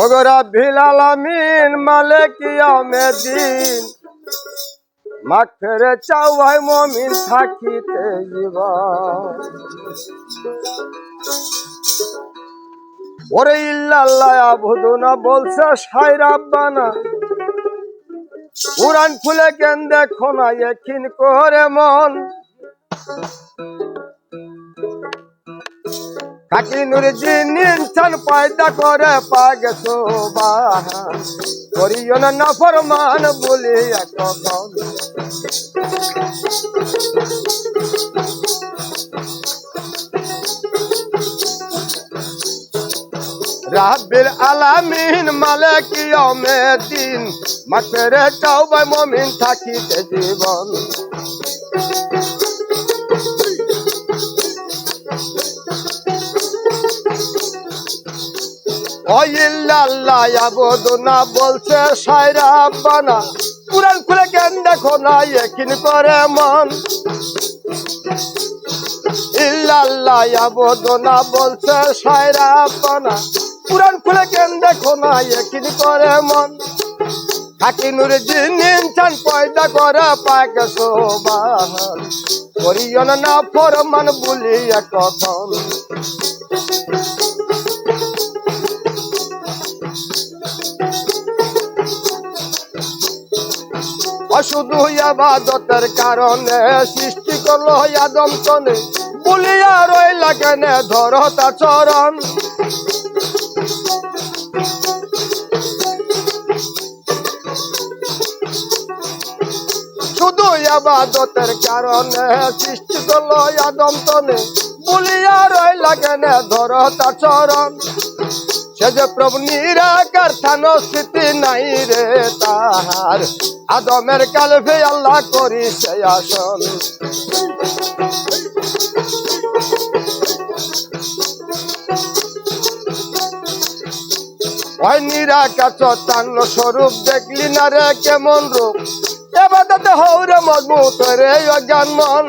ওগরা ভিলালামিন মালিকিয়ামে দিন মাখরে চাও ভাই মমিন থাকিতে জীবন। ওরে ইল্লাল্লাহ, আবুদু না বলছে সাইরা বানা উড়ান খুলে কেন দেখো না এখিন করে মন। কাকি নুরজি নিনছান পয়দা করে পাগেছো বাহান করিও না নাফরমান বলি এখন রাব্বিল আলামিন মালিক ইয়াউমিদ্দিন মাকরে তাওবা মুমিন থাকিতে জীবন। ওইল্লাল্লাহ আবুদু না বলছে সাইরা আব্বানা। কুরআন খুলে কেন দেখো না একিন করে মন। ইল্লাল্লাহ আবুদু না বলছে সাইরা আব্বানা। কুরআন খুলে কেন দেখো না একিন করে মন। হাকি নুর জিনিন চান পয়দা করে, পাক সোবান করিও না ফরমান বলিয়া অশুধু আবাদতের কারণে সৃষ্টি করল আদম তনে বলিয়া রইলা কেনে? ধরতা চরণ শুধু আবাদতের কারণে সৃষ্টি করল আদম তনে বলিয়া রইলা কেনে? ধরতা চরণ সে যে প্রভু নিরাকার থান স্থিতি নাই রে তাহার। আদমের কালভে আল্লাহ করি সে আসন। ওই নিরাকার তান্ন স্বরূপ দেখলি না রে কেমন রূপ? এবার হৌরে মজবুত রে অজ্ঞান মন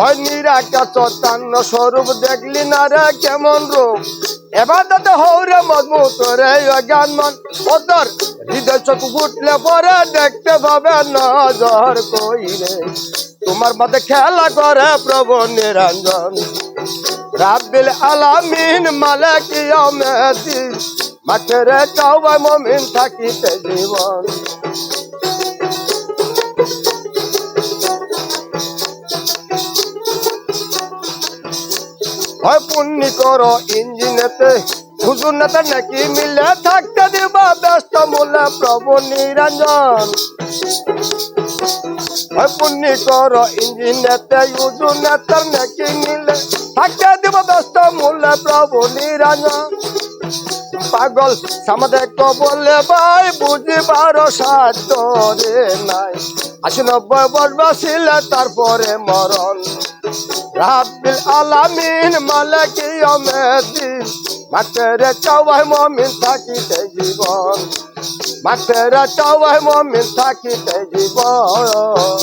ওই নিরাকা চতান্ন স্বরূপ দেখলি না রে কেমন রূপ? এবার তাতে হৌরে মজবুত রে অজ্ঞান মন। ওতর হৃদয় চোখ ফুটলে পরে দেখতে পাবে নজর কই রে? তোমার মধ্যে খেলা করে প্রভু নিরঞ্জন। রাব্বিল আলামিন মালিক ইয়াউমিদ্দিন মাঠেরে চাওয়ায় মমিন থাকিতে জীবন। হয় পুণ্যি করো ইঞ্জিনেতে। হুজুর নেতা নাকি মিলে থাকতে দিবা ব্যস্ত মূল্যে প্রভু নিরঞ্জন। হয় পুণ্যি করো ইঞ্জিনেতে, হুজুর নেতার নাকি মিলে থাকতে দিব ব্যস্ত মূল্যে প্রভু নিরঞ্জন। পাগল, সামদে বলে ভাই, বুঝিবার সাধ্য রে নাই। আশি নব্বই বসবাসিলে তারপরে মরণ। রাব্বিল আলামিন মালাকি অমেদি মাতেরে চাওয়াই মমিন থাকিতে জীবন। মাঠের চাওয়াই মমিন থাকিতে জীবন।